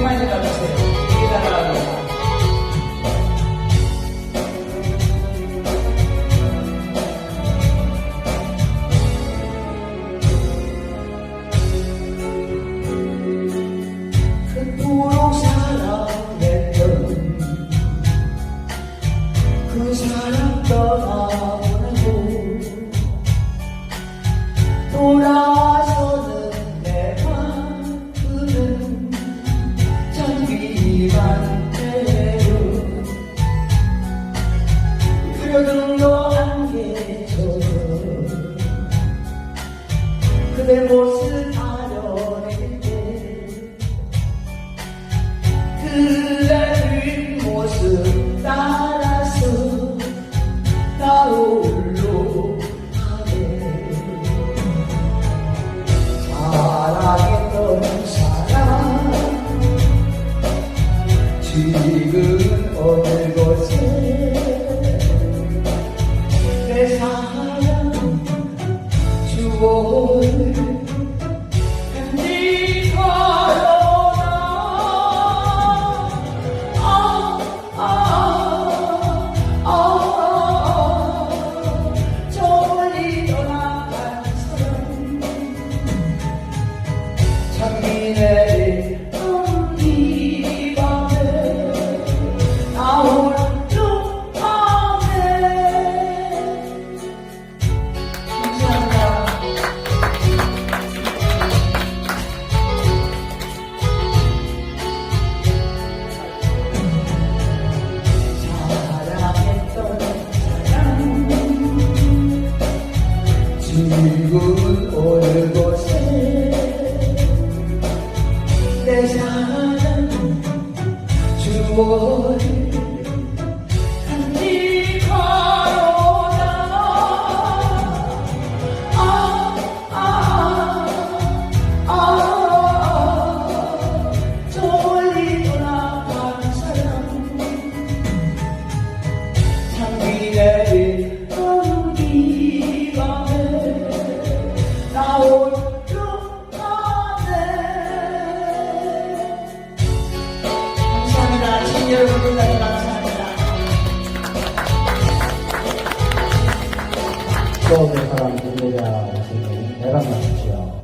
సింహాన్ని కలిస్తే ఈ ధనాలు God. amor. 주신 여러분들 감사합니다. 또 사람 들려야 하시는 대단하십시오.